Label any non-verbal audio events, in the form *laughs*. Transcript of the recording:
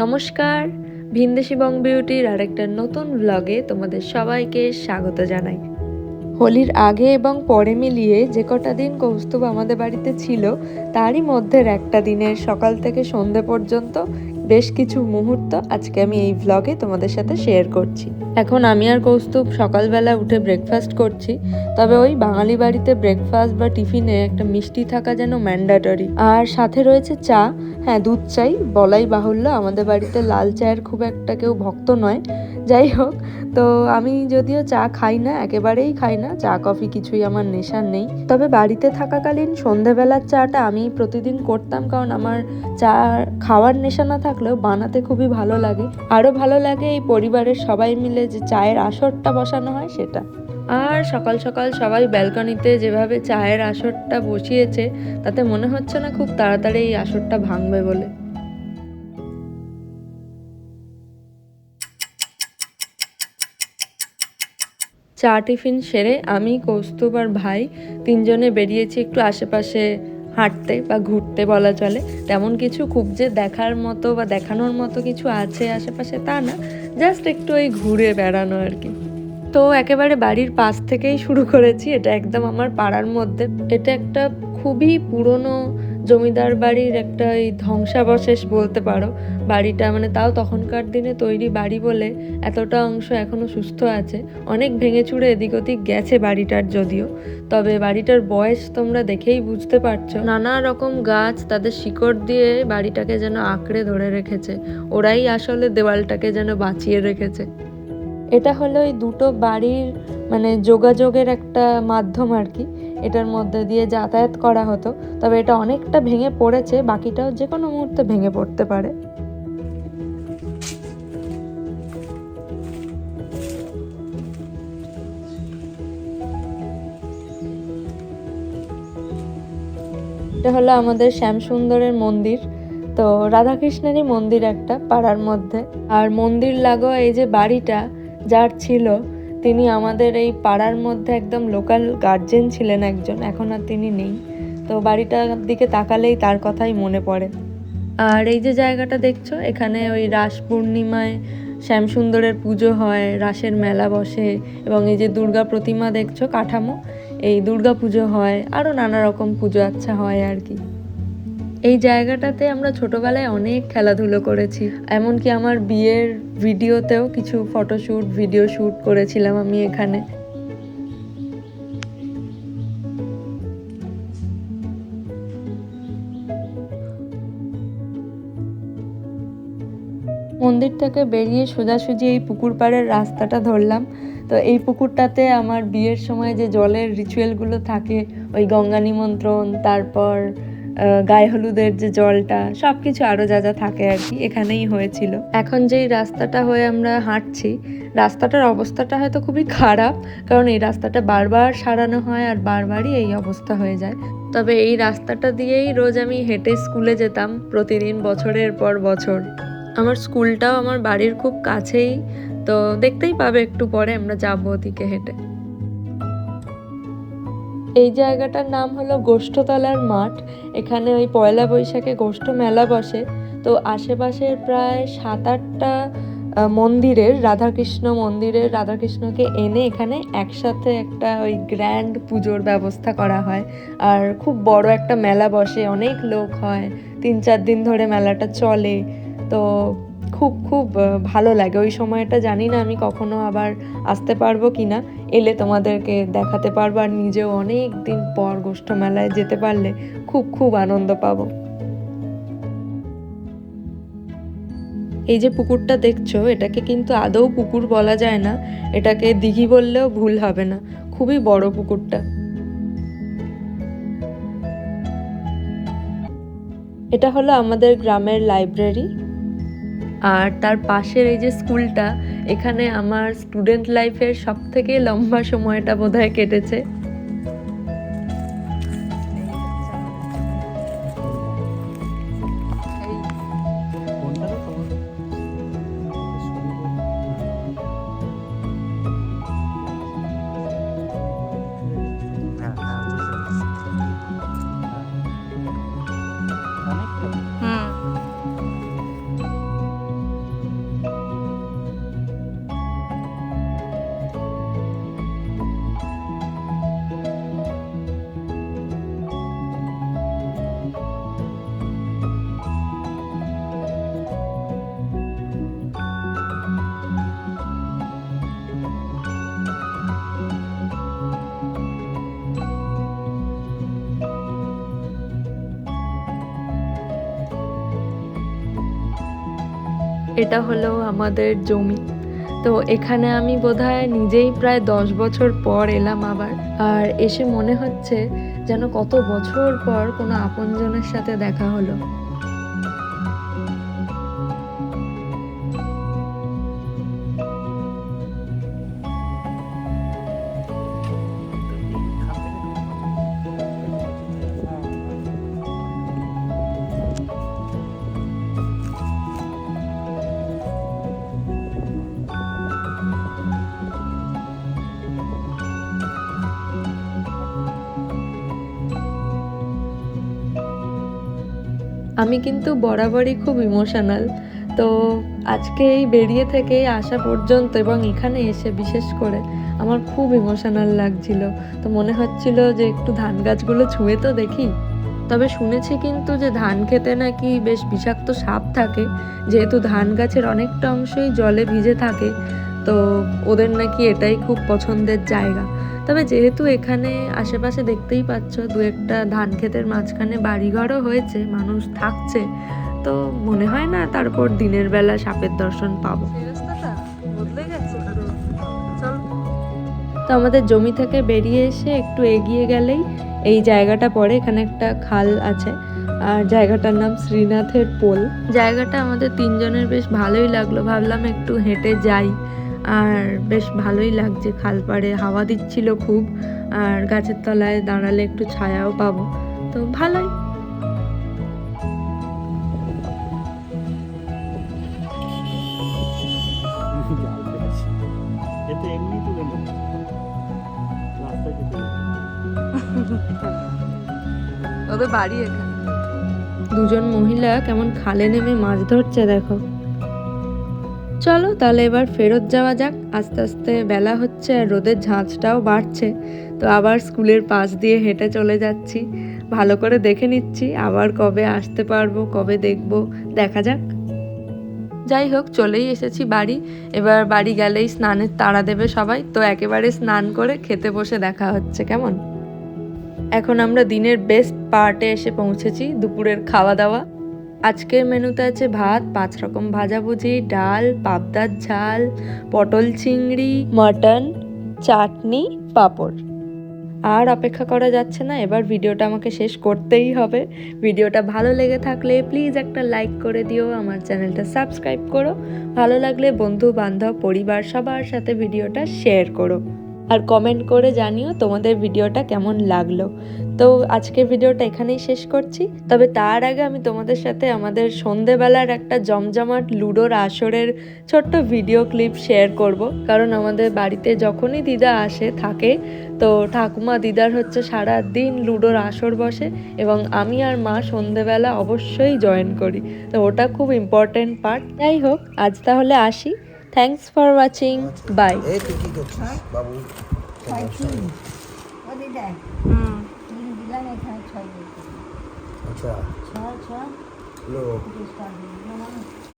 নমস্কার, ভিনদেশি বং বিউটির আরেকটা নতুন ব্লগে তোমাদের সবাইকে স্বাগত জানাই। হোলির আগে এবং পরে মিলিয়ে যে কটা দিন কৌস্তুভ আমাদের বাড়িতে ছিল, তারই মধ্যে একটা দিনের সকাল থেকে সন্ধে পর্যন্ত বেশ কিছু মুহূর্ত আজকে আমি এই ভ্লগে তোমাদের সাথে শেয়ার করছি। এখন আমি আর কৌস্তুভ সকালবেলা উঠে ব্রেকফাস্ট করছি, তবে ওই বাঙালি বাড়িতে ব্রেকফাস্ট বা টিফিনে একটা মিষ্টি থাকা যেন ম্যান্ডাটরি আর সাথে রয়েছে চা হ্যাঁ দুধ চাই, বলাই বাহুল্য, আমাদের বাড়িতে লাল চায়ের খুব একটা কেউ ভক্ত নয়। যাই হোক, তো আমি যদিও চা খাই না, একেবারেই খাই না, চা, কফি কিছুই আমার নেশার নেই। তবে বাড়িতে থাকাকালীন সন্ধেবেলার চাটা আমি প্রতিদিন করতাম, কারণ আমার চা খাওয়ার নেশা না থাকলেও বানাতে খুবই ভালো লাগে। আরও ভালো লাগে এই পরিবারের সবাই মিলে যে চায়ের আসরটা বসানো হয় সেটা। আর সকাল সকাল সবাই ব্যালকনিতে যেভাবে চায়ের আসরটা বসিয়েছে, তাতে মনে হচ্ছে না খুব তাড়াতাড়ি এই আসরটা ভাঙবে বলে। চা টিফিন সেরে আমি কৌস্তুভ আর ভাই তিনজনে বেরিয়েছি একটু আশেপাশে হাঁটতে বা ঘুরতে বলা চলে, তেমন কিছু খুব যে দেখার মতো বা দেখানোর মতো কিছু আছে আশেপাশে তা না জাস্ট একটু ওই ঘুরে বেড়ানো আর কি। তো একেবারে বাড়ির পাশ থেকেই শুরু করেছি, এটা একদম আমার পাড়ার মধ্যে। এটা একটা খুবই পুরনো জমিদার বাড়ির একটা এই ধ্বংসাবশেষ বলতে পারো। বাড়িটা মানে তাও তখনকার দিনে তৈরি বাড়ি বলে এতটা অংশ এখনও সুস্থ আছে। অনেক ভেঙে চুড়ে এদিক ওদিক গেছে বাড়িটার যদিও। তবে বাড়িটার বয়স তোমরা দেখেই বুঝতে পারছ। নানা রকম গাছ তাদের শিকড় দিয়ে বাড়িটাকে যেন আঁকড়ে ধরে রেখেছে। ওরাই আসলে দেওয়ালটাকে যেন বাঁচিয়ে রেখেছে। এটা হলো এই দুটো বাড়ির মানে যোগাযোগের একটা মাধ্যম আর কি। এটার মধ্যে দিয়ে যাতায়াত করা হতো। তবে এটা অনেকটা ভেঙে পড়েছে, বাকিটাও যে কোনো মুহূর্তে ভেঙে পড়তে পারে। এটা হলো আমাদের শ্যামসুন্দরের মন্দির। তো রাধাকৃষ্ণেরই মন্দির একটা পাড়ার মধ্যে। আর মন্দির লাগোয়া এই যে বাড়িটা, যার ছিল তিনি আমাদের এই পাড়ার মধ্যে একদম লোকাল গার্জেন ছিলেন একজন, এখন আর তিনি নেই। তো বাড়িটার দিকে তাকালেই তার কথাই মনে পড়ে। আর এই যে জায়গাটা দেখছ, এখানে ওই রাস পূর্ণিমায় শ্যামসুন্দরের পুজো হয়, রাসের মেলা বসে, এবং এই যে দুর্গা প্রতিমা দেখছ, কাঠামো, এই দুর্গা পুজো হয়, আরও নানা রকম পুজো আচ্ছা হয় আর কি। এই জায়গাটাতে আমরা ছোটবেলায় অনেক খেলাধুলো করেছি। এমনকি আমার বিয়ের ভিডিওতেও কিছু ফটোশ্যুট ভিডিও শ্যুট করেছিলাম আমি এখানে। মন্দির থেকে বেরিয়ে সোজাসুজি এই পুকুর পাড়ের রাস্তাটা ধরলাম। তো এই পুকুরটাতে আমার বিয়ের সময় যে জলের রিচুয়ালগুলো থাকে, ওই গঙ্গা নিমন্ত্রণ, তারপর গায়ে হলুদের যে জলটা সব কিছু আরও যা যা থাকে আর কি এখানেই হয়েছিল। এখন যেই রাস্তাটা হয়ে আমরা হাঁটছি, রাস্তাটার অবস্থাটা হয়তো খুবই খারাপ, কারণ এই রাস্তাটা বারবার সারানো হয় আর বারবারই এই অবস্থা হয়ে যায়। তবে এই রাস্তাটা দিয়েই রোজ আমি হেঁটে স্কুলে যেতাম প্রতিদিন বছরের পর বছর। আমার স্কুলটাও আমার বাড়ির খুব কাছেই, তো দেখতেই পাবে একটু পরে আমরা যাব ওদিকে হেঁটে। এই জায়গাটার নাম হলো গোষ্ঠতলার মাঠ। এখানে ওই পয়লা বৈশাখে গোষ্ঠ মেলা বসে। তো আশেপাশের প্রায় সাত আটটা মন্দিরের, রাধাকৃষ্ণ মন্দিরের, রাধাকৃষ্ণকে এনে এখানে একসাথে একটা ওই গ্র্যান্ড পুজোর ব্যবস্থা করা হয়। আর খুব বড় একটা মেলা বসে, অনেক লোক হয়। তিন চার দিন ধরে মেলাটা চলে। তো খুব খুব ভালো লাগে। ওই সময়টা জানি না আমি কখনো আবার আসতে পারব কি না এলে তোমাদেরকে দেখাতে পারব আর নিজেও অনেক দিন পর গোষ্ঠ মেলায় যেতে পারলে খুব খুব আনন্দ পাবো। এই যে পুকুরটা দেখছ, এটাকে কিন্তু আদৌ পুকুর বলা যায় না। এটাকে দিঘি বললেও ভুল হবে না। খুবই বড় পুকুরটা। এটা হলো আমাদের গ্রামের লাইব্রেরি আর তার পাশের এই যে স্কুলটা, এখানে আমার স্টুডেন্ট লাইফের সব থেকে লম্বা সময়টা বোধহয় কেটেছে। এটা হলো আমাদের জমি। তো এখানে আমি বোধহয় নিজেই প্রায় দশ বছর পর এলাম আবার। আর এসে মনে হচ্ছে যেন কত বছর পর কোনো আপনজনের সাথে দেখা হলো। আমি কিন্তু বরাবরই খুব ইমোশনাল তো আজকে এই বেরিয়ে থেকে আসা পর্যন্ত এবং এখানে এসে বিশেষ করে আমার খুব ইমোশনাল লাগছিল। তো মনে হচ্ছিল যে একটু ধান গাছগুলো ছুঁয়ে তো দেখি। তবে শুনেছি কিন্তু যে ধান খেতে নাকি বেশ বিষাক্ত সাপ থাকে। যেহেতু ধান গাছের অনেকটা অংশই জলে ভিজে থাকে, তো ওদের নাকি এটাই খুব পছন্দের জায়গা। তবে যেহেতু এখানে আশেপাশে দেখতেই পাচ্ছ দু একটা ধান ক্ষেতের মাঝখানে বাড়িঘরও হয়েছে মানুষ থাকছে তো মনে হয় না তারপর দিনের বেলা সাপের দর্শন পাবো। তো আমাদের জমি থেকে বেরিয়ে এসে একটু এগিয়ে গেলেই এই জায়গাটা পড়ে এখানে একটা খাল আছে আর জায়গাটার নাম শ্রীনাথের পোল। জায়গাটা আমাদের তিনজনের বেশ ভালোই লাগল ভাবলাম একটু হেঁটে যাই। আর বেশ ভালোই লাগছে খাল পাড়ে হাওয়া দিচ্ছিল খুব আর গাছের তলায় দাঁড়ালে একটু ছায়াও পাবো। তো ভালোই। *laughs* বাড়ি এখানে। দুজন মহিলা কেমন খালে নেমে মাছ ধরছে দেখো। চলো তাহলে এবার ফেরত যাওয়া যাক। আস্তে আস্তে বেলা হচ্ছে আর রোদের ঝাঁঝটাও বাড়ছে। তো আবার স্কুলের পাশ দিয়ে হেঁটে চলে যাচ্ছি। ভালো করে দেখে নিচ্ছি আবার কবে আসতে পারব, কবে দেখব। দেখা যাক। যাই হোক, চলেই এসেছি বাড়ি। এবার বাড়ি গেলেই স্নানের তাড়া দেবে সবাই। তো একেবারে স্নান করে খেতে বসে দেখা হচ্ছে, কেমন? এখন আমরা দিনের বেস্ট পার্টে এসে পৌঁছেছি, দুপুরের খাওয়া দাওয়া আজকের মেনুতে আছে ভাত, পাঁচ রকম ভাজাভুজি, ডাল, পাবদার ঝাল, পটল চিংড়ি, মটন, চাটনি, পাঁপড়। আর অপেক্ষা করা যাচ্ছে না, এবার ভিডিওটা আমাকে শেষ করতেই হবে। ভিডিওটা ভালো লেগে থাকলে প্লিজ একটা লাইক করে দিও, আমার চ্যানেলটা সাবস্ক্রাইব করো। ভালো লাগলে বন্ধু বান্ধব পরিবার, সবার সাথে ভিডিওটা শেয়ার করো। আর কমেন্ট করে জানিও তোমাদের ভিডিওটা কেমন লাগল। তো আজকের ভিডিওটা এখানেই শেষ করছি। তবে তার আগে আমি তোমাদের সাথে আমাদের সন্ধেবেলার একটা জমজমাট লুডোর আসরের ছোট্ট ভিডিও ক্লিপ শেয়ার করব। কারণ আমাদের বাড়িতে যখনই দিদা আসে, থাকে, তো ঠাকুমা দিদার হচ্ছে সারা দিন লুডোর আসর বসে এবং আমি আর মা সন্ধেবেলা অবশ্যই জয়েন করি। তো ওটা খুব ইম্পর্টেন্ট পার্ট যাই হোক, আজ তাহলে আসি। থ্যাংকস ফর ওয়াচিং বাই বাবু? আচ্ছা।